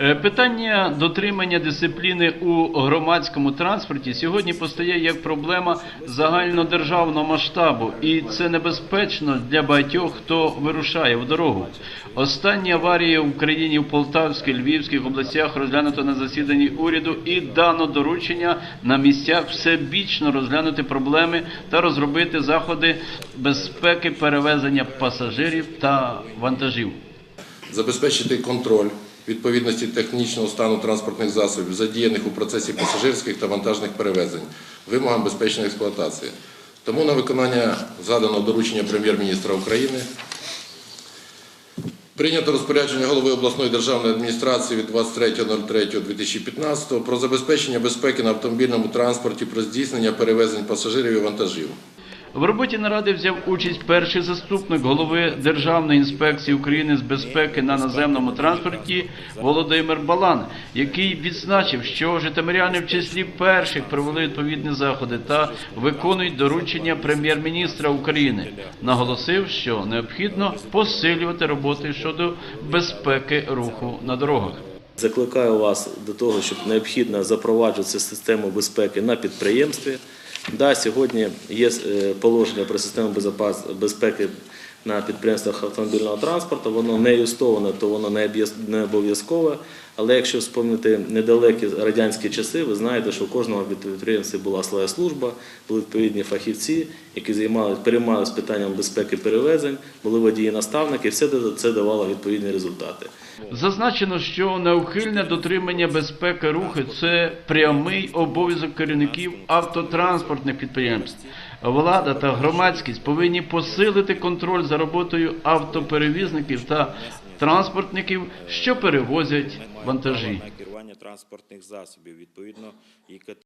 Е, Питання дотримання дисципліни у громадському транспорті сьогодні постає як проблема загальнодержавного масштабу, і це небезпечно для багатьох, хто вирушає в дорогу. Останні аварії в Україні в Полтавській, Львівській областях розглянуто на засіданні уряду і дано доручення на місцях всебічно розглянути проблеми та розробити заходи безпеки перевезення пасажирів та вантажів. забезпечити контроль відповідності технічного стану транспортних засобів, задіяних у процесі пасажирських та вантажних перевезень, вимогам безпечної експлуатації. Тому на виконання заданого доручення прем'єр-міністра України прийнято розпорядження голови обласної державної адміністрації від 23.03.2015 про забезпечення безпеки на автомобільному транспорті про здійснення перевезень пасажирів і вантажів. В роботі наради взяв участь перший заступник голови Державної інспекції України з безпеки на наземному транспорті Володимир Балан, який відзначив, що житомиряни в числі перших провели відповідні заходи та виконують доручення прем'єр-міністра України. Наголосив, що необхідно посилювати роботи щодо безпеки руху на дорогах. Закликаю вас до того, щоб необхідно запроваджувати систему безпеки на підприємстві. Да, сьогодні є е, положення про систему безпеки на підприємствах автомобільного транспорту. Воно не юстоване, то воно не обов'язкове. Але якщо вспомнити недалекі радянські часи, ви знаєте, що у кожного підприємстві була своя служба, були відповідні фахівці, які займалися переймалися питанням безпеки перевезень, були водії-наставники, все це давало відповідні результати. Зазначено, що неухильне дотримання безпеки руху це прямий обов'язок керівників автотранспортних підприємств. Влада та громадськість повинні посилити контроль за роботою автоперевізників та транспортників, що перевозять вантажі. керування транспортних засобів відповідно і